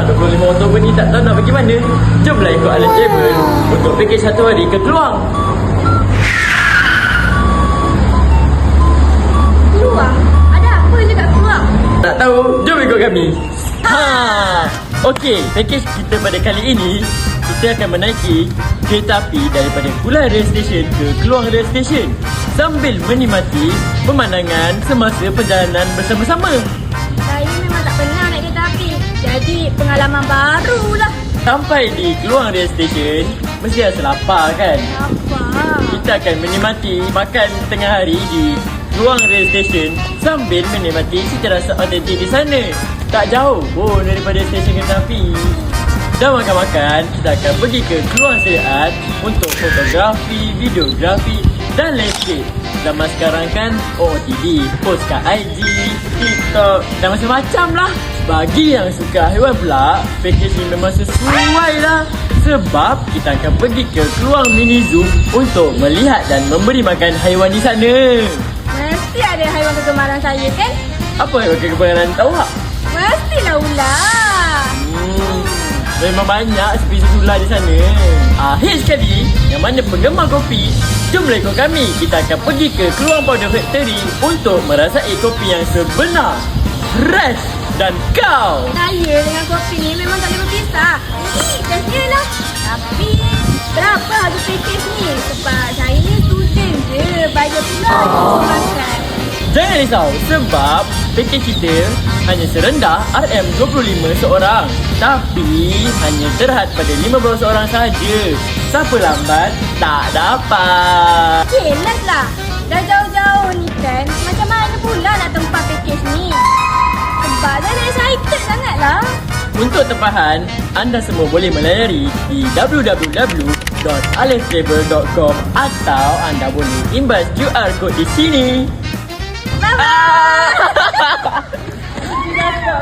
Sekarang 25 Oktober ni tak tahu nak pergi mana. Jomlah ikut Alan Travel untuk package satu hari ke Keluang. Keluar? Ada apa je kat keluar? Tak tahu? Jom ikut kami. Ha. Okey, package kita pada kali ini kita akan menaiki kereta api daripada Kulai Rail Station ke Keluang Rail Station sambil menikmati pemandangan semasa perjalanan bersama-sama. Pengalaman barulah. Sampai di Keluang Rail Station, mesti rasa lapar kan? Apa? Kita akan menikmati makan tengah hari di Keluang Rail Station sambil menikmati cita rasa autentik di sana. Tak jauh pun daripada stesen kereta api. Dah makan-makan, kita akan pergi ke Keluang Seriat untuk fotografi, videografi dan landscape. Zaman sekarang kan OOTD, post kat IG, TikTok dan macam-macam lah. Bagi yang suka haiwan pula, package ni memang sesuai lah. Sebab kita akan pergi ke Keluang Mini Zoo untuk melihat dan memberi makan haiwan di sana. Mesti ada haiwan kegemaran saya kan? Apa haiwan kegemaran tahu tak? Mestilah ular. Hmm, memang banyak spesies ular di sana. Akhir sekali, mana penggemar kopi, jomlah ikut kami. Kita akan pergi ke Keluang Powder Factory untuk merasai kopi yang sebenar, fresh dan kau. Saya dengan kopi ni memang tak boleh berpisah. Ih, bestnya lah. Tapi, berapa harga package ni? Sebab saya ni student je. Bayar pula oh. makan. Jangan risau sebab pakej kita hanya serendah RM25 seorang. Tapi hanya terhad pada 15 orang sahaja. Siapa lambat, tak dapat. Jelas lah. Dah jauh-jauh ni kan. Macam mana pula nak tempat package ni? Sebab saya dah excited sangat lah. Untuk tempahan, anda semua boleh melayari di www.aleftravel.com atau anda boleh imbas QR code di sini. Bye-bye.